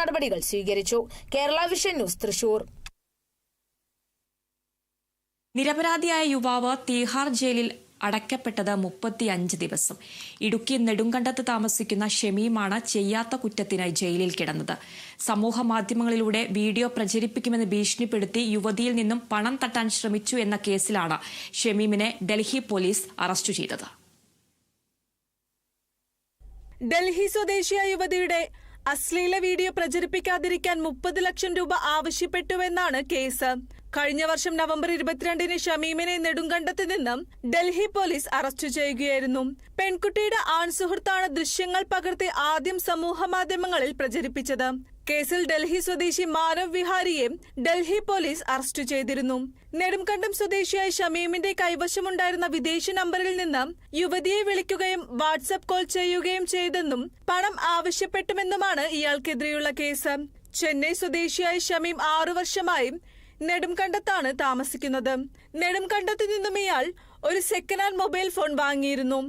നടപടികൾ സ്വീകരിച്ചു. Kerala vision news Thrissur. നിരപരാധിയായ യുവാവ് തീഹാർ ജയിലിൽ അടയ്ക്കപ്പെട്ടത് മുപ്പത്തിയഞ്ച് ദിവസം. ഇടുക്കി നെടുങ്കണ്ടത്ത് താമസിക്കുന്ന ഷമീമാണ് ചെയ്യാത്ത കുറ്റത്തിനായി ജയിലിൽ കിടന്നത്. സമൂഹ മാധ്യമങ്ങളിലൂടെ വീഡിയോ പ്രചരിപ്പിക്കുമെന്ന് ഭീഷണിപ്പെടുത്തി യുവതിയിൽ നിന്നും പണം തട്ടാൻ ശ്രമിച്ചു എന്ന കേസിലാണ് ഷെമീമിനെ ഡൽഹി പോലീസ് അറസ്റ്റ് ചെയ്തത്. ഡൽഹി സ്വദേശിയായ യുവതിയുടെ അശ്ലീല വീഡിയോ പ്രചരിപ്പിക്കാതിരിക്കാൻ മുപ്പത് ലക്ഷം രൂപ ആവശ്യപ്പെട്ടുവെന്നാണ് കേസ്. കഴിഞ്ഞ വർഷം നവംബർ ഇരുപത്തിരണ്ടിന് ഷമീമിനെ നെടുങ്കണ്ടത്ത് നിന്നും ഡൽഹി പോലീസ് അറസ്റ്റ് ചെയ്യുകയായിരുന്നു. പെൺകുട്ടിയുടെ ആൺസുഹൃത്താണ് ദൃശ്യങ്ങൾ പകർത്തി ആദ്യം സമൂഹ മാധ്യമങ്ങളിൽ പ്രചരിപ്പിച്ചത്. കേസിൽ ഡൽഹി സ്വദേശി മാനവ് വിഹാരിയെ ഡൽഹി പോലീസ് അറസ്റ്റ് ചെയ്തിരുന്നു. നെടുംകണ്ടം സ്വദേശിയായ ഷമീമിന്റെ കൈവശമുണ്ടായിരുന്ന വിദേശ നമ്പറിൽ നിന്ന് യുവതിയെ വിളിക്കുകയും വാട്സ്ആപ്പ് കോൾ ചെയ്യുകയും ചെയ്തെന്നും പണം ആവശ്യപ്പെട്ടുമെന്നുമാണ് ഇയാൾക്കെതിരെയുള്ള കേസ്. ചെന്നൈ സ്വദേശിയായ ഷമീം ആറു വർഷമായി നെടുംകണ്ടത്താണ് താമസിക്കുന്നത്. നെടുംകണ്ടത്തു നിന്നും ഇയാൾ ഒരു സെക്കൻഡ് ഹാൻഡ് മൊബൈൽ ഫോൺ വാങ്ങിയിരുന്നു.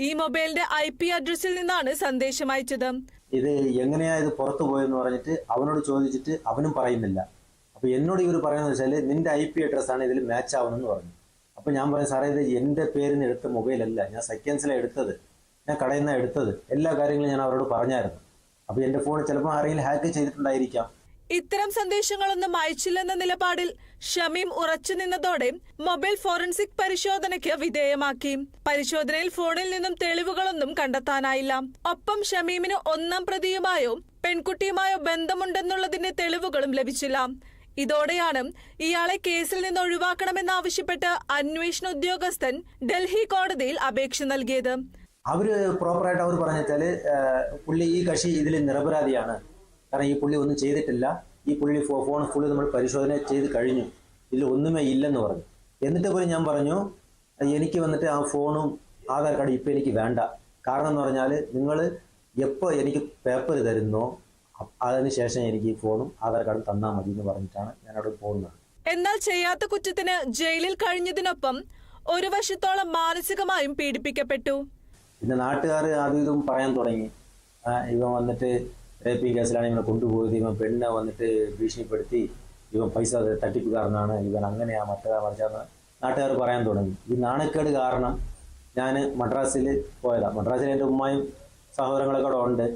ഈ മൊബൈലിന്റെ ഐ പി അഡ്രസ്സിൽ നിന്നാണ് സന്ദേശം അയച്ചത്. ഇത് എങ്ങനെയാ ഇത് പുറത്തു പോയെന്ന് പറഞ്ഞിട്ട് അവനോട് ചോദിച്ചിട്ട് അവനും പറയുന്നില്ല. അപ്പൊ എന്നോട് ഇവർ പറയുന്നത് വെച്ചാൽ നിന്റെ ഐ പി അഡ്രസ് ആണ് ഇതിൽ മാച്ച് ആവുന്നെന്ന് പറഞ്ഞു. അപ്പൊ ഞാൻ പറയും സാറേ ഇത് എന്റെ പേരിന് എടുത്ത മൊബൈലല്ല. ഞാൻ സെക്കൻഡ്സിലാണ് എടുത്തത്. ഞാൻ കടയിൽ നിന്നാണ് എടുത്തത്. എല്ലാ കാര്യങ്ങളും ഞാൻ അവരോട് പറഞ്ഞായിരുന്നു. അപ്പൊ എന്റെ ഫോൺ ചിലപ്പോൾ ആരെങ്കിലും ഹാക്ക് ചെയ്തിട്ടുണ്ടായിരിക്കാം. ഇത്തരം സന്ദേശങ്ങളൊന്നും അയച്ചില്ലെന്ന നിലപാടിൽ ഷമീം ഉറച്ചു നിന്നതോടെ മൊബൈൽ ഫോറൻസിക് പരിശോധനയ്ക്ക് വിധേയമാക്കി. പരിശോധനയിൽ ഫോണിൽ നിന്നും തെളിവുകളൊന്നും കണ്ടെത്താനായില്ല. ഒപ്പം ഷമീമിന് ഒന്നാം പ്രതിയുമായോ പെൺകുട്ടിയുമായോ ബന്ധമുണ്ടെന്നുള്ളതിന്റെ തെളിവുകളും ലഭിച്ചില്ല. ഇതോടെയാണ് ഇയാളെ കേസിൽ നിന്ന് ഒഴിവാക്കണമെന്നാവശ്യപ്പെട്ട് അന്വേഷണ ഉദ്യോഗസ്ഥൻ ഡൽഹി കോടതിയിൽ അപേക്ഷ നൽകിയത്. അവർ പ്രോപ്പറായിട്ട് അവർ പറഞ്ഞാൽ പുള്ളി ഈ കക്ഷി ഇതിൽ നിരപരാധിയാണ്. കാരണം ഈ പുള്ളി ഒന്നും ചെയ്തിട്ടില്ല. ഈ പുള്ളി ഫോൺ ഫുള്ളി നമ്മൾ പരിശോധന ചെയ്ത് കഴിഞ്ഞു. ഇതിൽ ഒന്നുമേ ഇല്ലെന്ന് പറഞ്ഞു. എന്നിട്ട് പോലും ഞാൻ പറഞ്ഞു എനിക്ക് വന്നിട്ട് ആ ഫോണും ആധാർ കാർഡും ഇപ്പം എനിക്ക് വേണ്ട. കാരണം എന്ന് പറഞ്ഞാൽ നിങ്ങൾ എപ്പോൾ എനിക്ക് പേപ്പർ തരുന്നോ അതിനുശേഷം എനിക്ക് ഈ ഫോണും ആധാർ കാർഡും തന്നാൽ മതി എന്ന് പറഞ്ഞിട്ടാണ് ഞാൻ അവിടെ പോകുന്നത്. എന്നാൽ ചെയ്യാത്ത കുറ്റത്തിന് ജയിലിൽ കഴിഞ്ഞതിനൊപ്പം ഒരു വർഷത്തോളം മാനസികമായും പീഡിപ്പിക്കപ്പെട്ടു. പിന്നെ നാട്ടുകാർ അതും ഇതും പറയാൻ തുടങ്ങി. ഇവ ഇവൻ വന്നിട്ട് റേപ്പിംഗ് കേസിലാണ് ഇവനെ കൊണ്ടുപോയത് ഇവൻ പെണ്ണെ വന്നിട്ട് ഭീഷണിപ്പെടുത്തി ഇവൻ പൈസ തട്ടിപ്പുകാരനാണ് ഇവൻ അങ്ങനെയാ മറ്റേതാ മറിച്ചാന്ന് നാട്ടുകാർ പറയാൻ തുടങ്ങി. ഈ നാണക്കേട് കാരണം ഞാൻ മദ്രാസിൽ പോയതാണ് മദ്രാസിൽ എന്റെ ഉമ്മയും സഹോദരങ്ങളൊക്കെ അവിടെ ഉണ്ട്.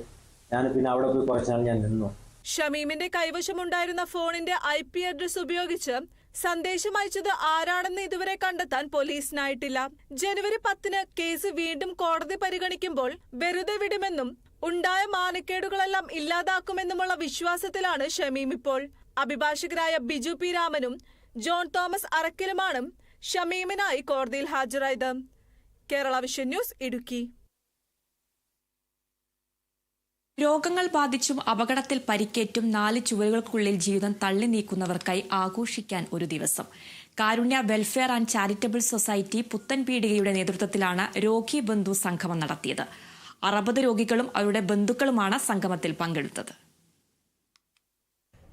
ഞാൻ പിന്നെ അവിടെ പോയി കുറച്ച് നാൾ ഞാൻ നിന്നു. ഷമീമിന്റെ കൈവശമുണ്ടായിരുന്ന ഫോണിന്റെ ഐ പി അഡ്രസ് ഉപയോഗിച്ച് സന്ദേശം അയച്ചത് ആരാണെന്ന് ഇതുവരെ കണ്ടെത്താൻ പോലീസിനായിട്ടില്ല. ജനുവരി പത്തിന് കേസ് വീണ്ടും കോടതി പരിഗണിക്കുമ്പോൾ വെറുതെ വിടുമെന്നും ഉണ്ടായ മാനക്കേടുകളെല്ലാം ഇല്ലാതാക്കുമെന്നുമുള്ള വിശ്വാസത്തിലാണ് ഷമീം ഇപ്പോൾ. അഭിഭാഷകരായ ബിജു പി രാമനും ജോൺ തോമസ് അറക്കലുമാണ് ഷമീമിനായി കോടതിയിൽ ഹാജരായത്. Kerala vision news Idukki. രോഗങ്ങൾ ബാധിച്ചും അപകടത്തിൽ പരിക്കേറ്റും നാല് ചുവരുകൾക്കുള്ളിൽ ജീവിതം തള്ളി നീക്കുന്നവർക്കായി ആഘോഷിക്കാൻ ഒരു ദിവസം. Karunya welfare and charitable society പുത്തൻപീടികയുടെ നേതൃത്വത്തിലാണ് രോഗി ബന്ധു സംഗമം നടത്തിയത്. അറുപത് രോഗികളും അവരുടെ ബന്ധുക്കളുമാണ് സംഗമത്തിൽ പങ്കെടുത്തത്.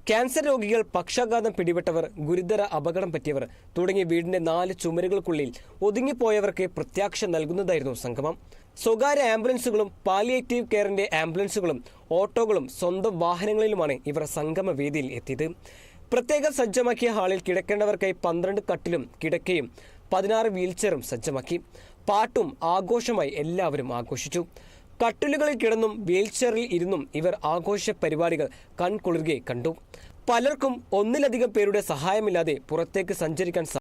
ക്യാൻസർ രോഗികൾ പക്ഷാഘാതം പിടിപെട്ടവർ ഗുരുതര അപകടം പറ്റിയവർ തുടങ്ങിയ വീടിന്റെ നാല് ചുമരുകൾക്കുള്ളിൽ ഒതുങ്ങിപ്പോയവർക്ക് പ്രത്യാക്ഷ നൽകുന്നതായിരുന്നു സംഗമം. സ്വകാര്യ ആംബുലൻസുകളും പാലിയേറ്റീവ് കെയറിന്റെ ആംബുലൻസുകളും ഓട്ടോകളും സ്വന്തം വാഹനങ്ങളിലുമാണ് ഇവർ സംഗമ വേദിയിൽ എത്തിയത്. പ്രത്യേകം സജ്ജമാക്കിയ ഹാളിൽ കിടക്കേണ്ടവർക്കായി പന്ത്രണ്ട് കട്ടിലും കിടക്കയും പതിനാറ് വീൽചെയറും സജ്ജമാക്കി. പാട്ടും ആഘോഷമായി എല്ലാവരും ആഘോഷിച്ചു. കട്ടിലുകളിൽ കിടന്നും വീൽചെയറിൽ ഇരുന്നും ഇവർ ആഘോഷ പരിപാടികൾ കൺകുളിർകെ കണ്ടു. പലർക്കും ഒന്നിലധികം പേരുടെ സഹായമില്ലാതെ പുറത്തേക്ക് സഞ്ചരിക്കാൻ